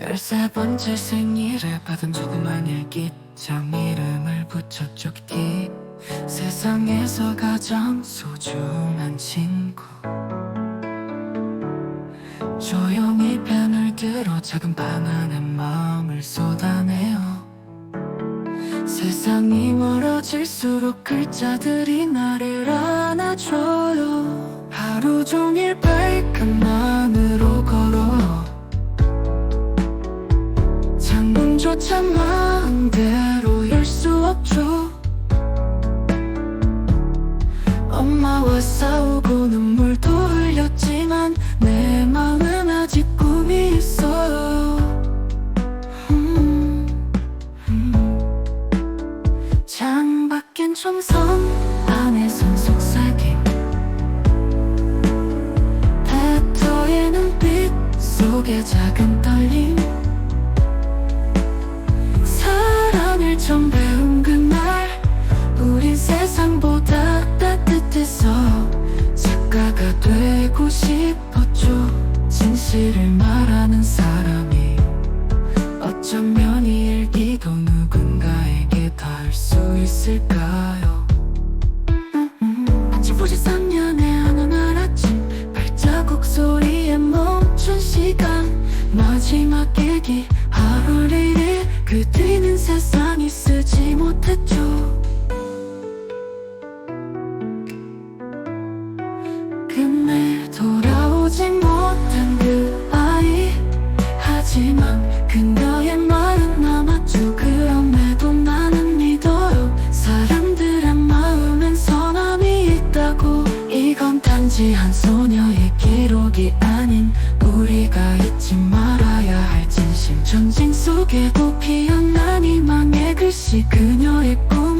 열세 번째 생일에 받은 조그만 일기 참 이름을 키티 세상에서 가장 소중한 친구. 조용히 펜을 들어 작은 방 안에 마음을 쏟아내요 세상이 멀어질수록 글자들이 나를 안아줘요. 하루 종일 발끝만으로 걸어. 창문조차 마음대로 열 수 없죠. 엄마와 싸우고 눈물도 창밖엔 총성 안에선 속삭임 팩토의 눈빛 속에 작은 떨림. 사랑을 처음 배운 그날 우린 세상보다 따뜻해서 작가가 되고 싶었죠. 진실을 시간 마지막 일기 하루 1일 그 뒤는 세상이 쓰지 못했죠. 끝내 돌아오지 못한 그 아이 하지만 그녀의 말은 남았죠. 그럼에도 나는 믿어요. 사람들의 마음엔 선함이 있다고. 이건 단지 한 소녀의 기록이 아닌 우리가 잊지 말아야 할 진심 전진 속에도 피어난 희망의 글씨 그녀의 꿈